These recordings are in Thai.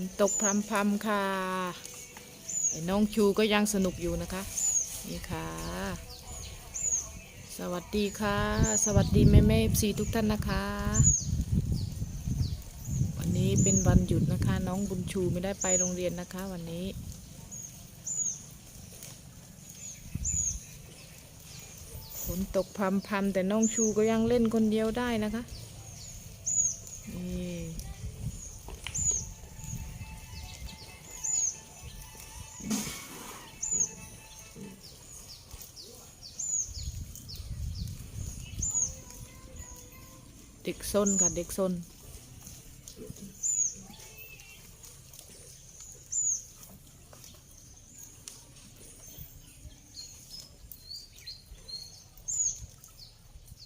นตกพรำพรำๆค่ะน้องชูก็ยังสนุกอยู่นะคะ นี่ค่ะ สวัสดีค่ะ สวัสดีแม่แม่ซีทุกท่านนะคะ วันนี้เป็นวันหยุดนะคะ น้องบุญชูไม่ได้ไปโรงเรียนนะคะวันนี้ฝนตกพรำพรำๆแต่น้องชูก็ยังเล่นคนเดียวได้นะคะ กซนค่ะ เด็กซน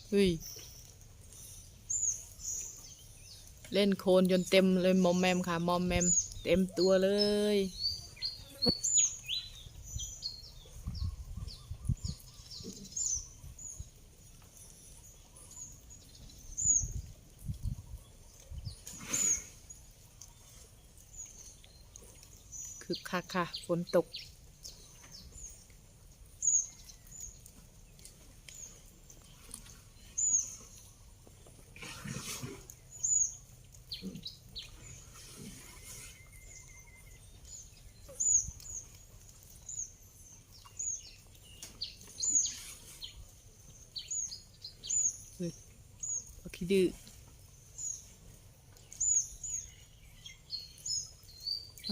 เฮ้ยเล่นโคลนจนเต็มเลยมอมแมมค่ะ มอมแมม เต็มตัวเลย คือคักค่ะ ฝนตกเฮ้ยบักขี้ดื้อ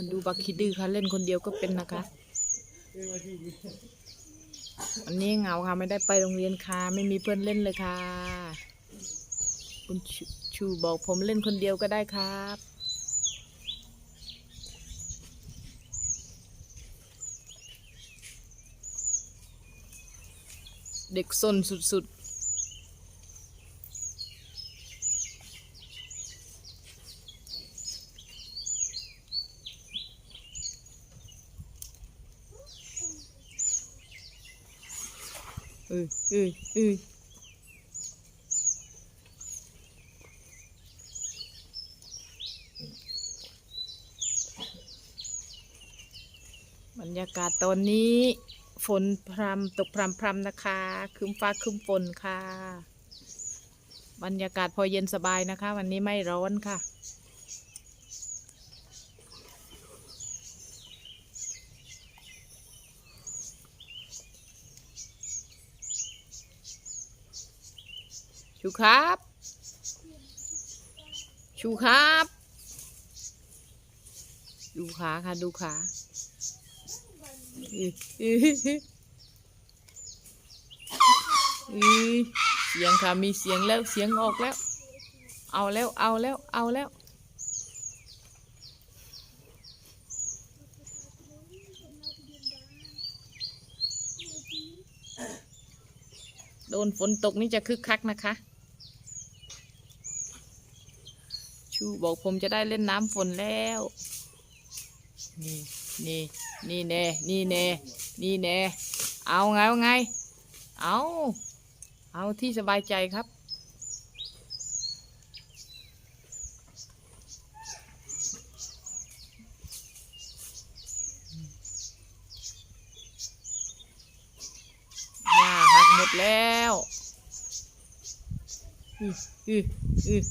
มันดูบักขี้ดื้อค่ะเล่นคนเดียวก็เป็นนะคะวันนี้เหงาค่ะไม่ได้ไปโรงเรียนค่ะ ไม่มีเพื่อนเล่นเลยค่ะ คุณชูชูบอกผมเล่นคนเดียวก็ได้ครับเด็กซนสุดๆ เออเออเออรรยากาศตอนนี้ฝนพรำตกพรำพรำนะคะคึมฟ้าคึมฝนค่ะ บรรยากาศพอเย็นสบายนะคะ วันนี้ไม่ร้อนค่ะ ชูครับ ชูครับ ดูขาค่ะ ดูขาอือเสียงค่ะ มีเสียงแล้ว เสียงออกแล้ว เอาแล้ว เอาแล้ว เอาแล้ว นฝนตกนี่จะคึกคักนะคะ ชูบอกผมจะได้เล่นน้ำฝนแล้ว นี่นี่นี่แน่นี่แน่นี่แน่เอาไงเอาไง เอา เอาที่สบายใจครับ หญ้าหักหมดแล้วอืออืออือ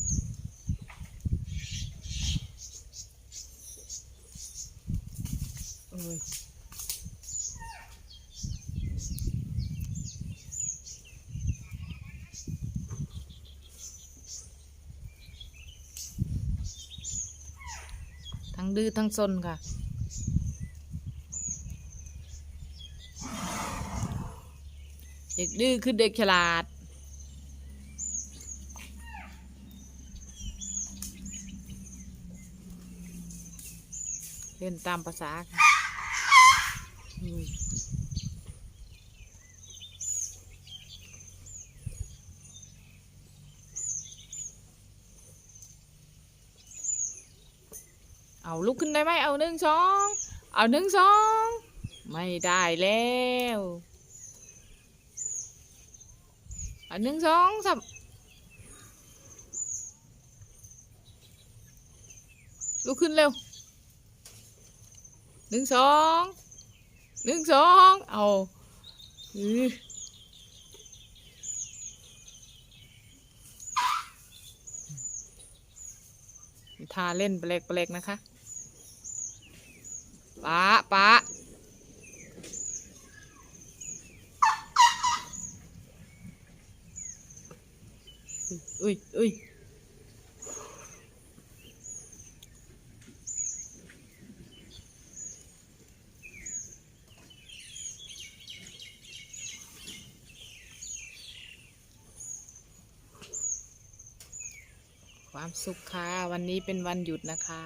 ทั้งดื้อทั้งซนค่ะ เด็กดื้อคือเด็กฉลาด เล่นตามภาษาค่ะเอาลุกขึ้นได้ไหมเอาหนึ่งสอง เอาหนึ่งสอง ไม่ได้แล้ว อัน หนึ่งสองสามลุกขึ้นเร็วหนึ่งสองหนึ่งสองเอาทาเล่นเปลกๆนะคะป้าป้า อุ้ยอุ้ยความสุขค่ะ วันนี้เป็นวันหยุดนะคะ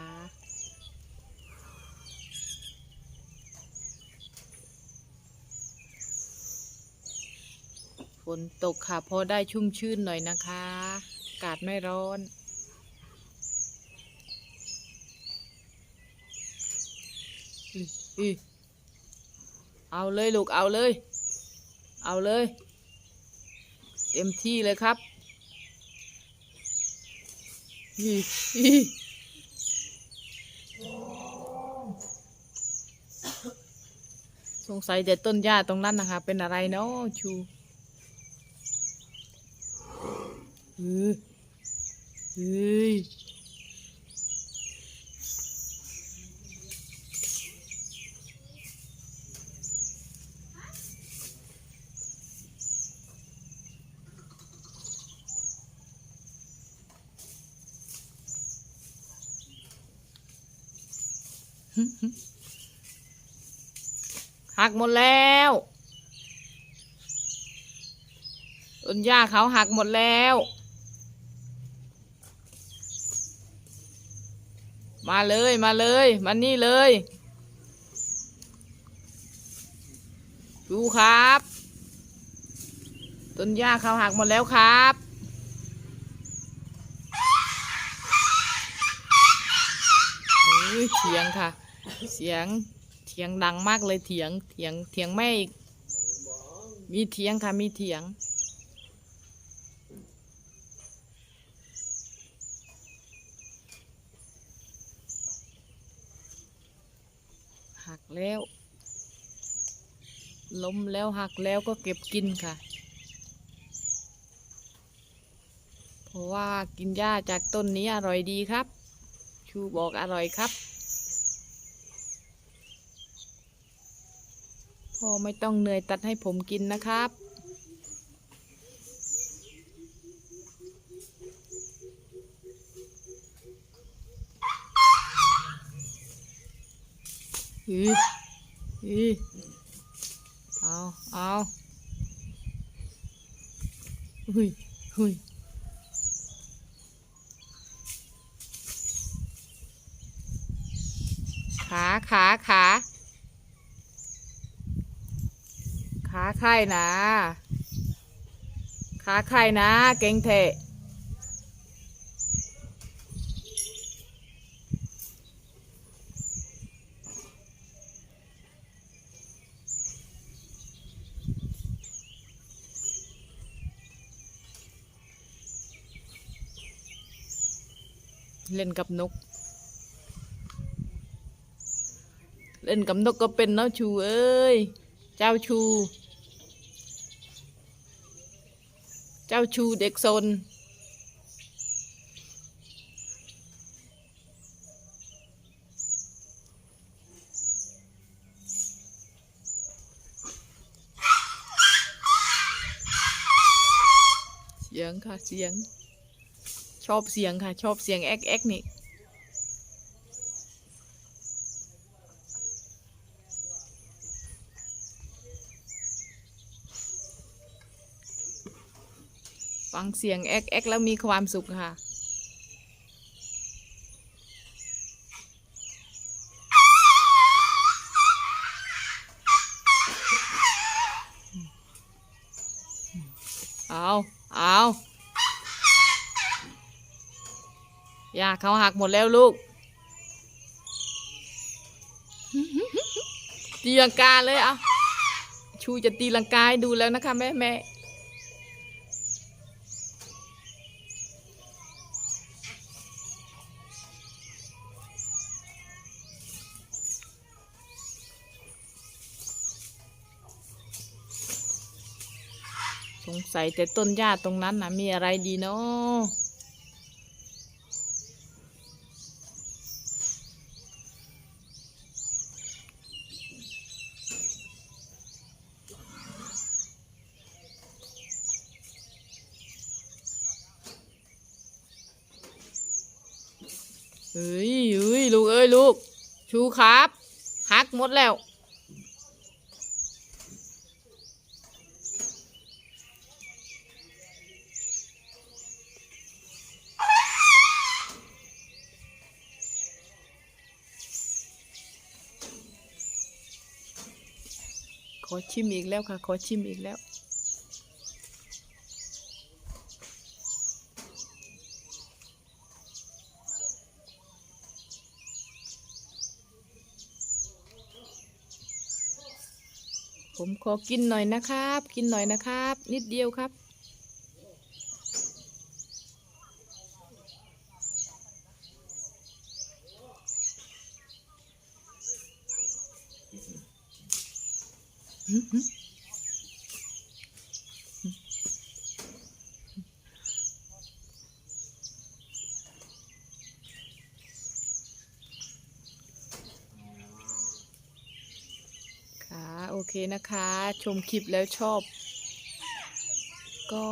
ฝนตกค่ะพอได้ชุ่มชื่นหน่อยนะคะ อากาศไม่ร้อน เอาเลยลูกเอาเลย เอาเลย เต็มที่เลยครับสงสัยเด็ดต้นหญ้าตรงนั้นนะคะ เป็นอะไรเนาะชู เออเฮ้ยหักหมดแล้วต้นหญ้าเขาหักหมดแล้ว มาเลยมาเลยมานี่เลย ดูครับ ต้นหญ้าเขาหักหมดแล้วครับเฮ้ยเถียงค่ะ เสียงเถียงดังมากเลยเถียงเถียงเถียงไม่อีกมีเถียงค่ะมีเถียง แล้ว ล้มแล้วหักแล้วก็เก็บกินค่ะ เพราะว่ากินหญ้าจากต้นนี้อร่อยดีครับ ชูบอกอร่อยครับ พ่อไม่ต้องเหนื่อยตัดให้ผมกินนะครับ อืออือเอาเอาหุยหุยขาขาขาขาไข่นะขาไข่นะ เก่งเทะ เล่นกับนก เล่นกับนกก็เป็นเนาะชูเอ้ย เจ้าชู เจ้าชูเด็กซนเสียงค่ะเสียง อบเสียงค่ะ ชอบเสียงแอ๊กแอ๊กนี่ฟังเสียงแอ๊กแอ๊กแล้วมีความสุขค่ะ เอาเอา ยาเขาหักหมดแล้วลูกตีลังกาเลยเอาชูจะตีลังกาให้ดูแล้วนะคะแม่แม่สงสัยแต่ต้นหญ้าตรงนั้นนะมีอะไรดีเนาะ เฮ้ยเฮ้ยลูกเอ้ยลูก ชูครับหักหมดแล้ว ขอชิมอีกแล้วค่ะ ขอชิมอีกแล้ว ผมขอกินหน่อยนะครับ กินหน่อยนะครับ นิดเดียวครับ ค่ะโอเคนะคะ ชมคลิปแล้วชอบ ก็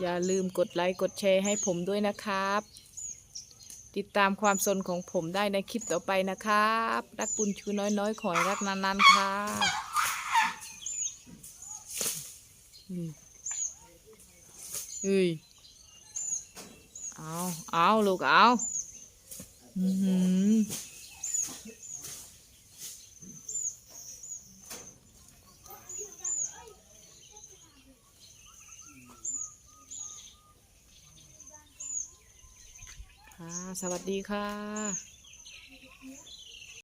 อย่าลืมกดไลค์กดแชร์ให้ผมด้วยนะครับ ติดตามความสนของผมได้ในคลิปต่อไปนะครับ รักปุญชูน้อยๆ ขอให้รักนานๆ ค่ะอืมเฮ้ยเอาเอาลูกเอา อือหือ สวัสดีค่ะ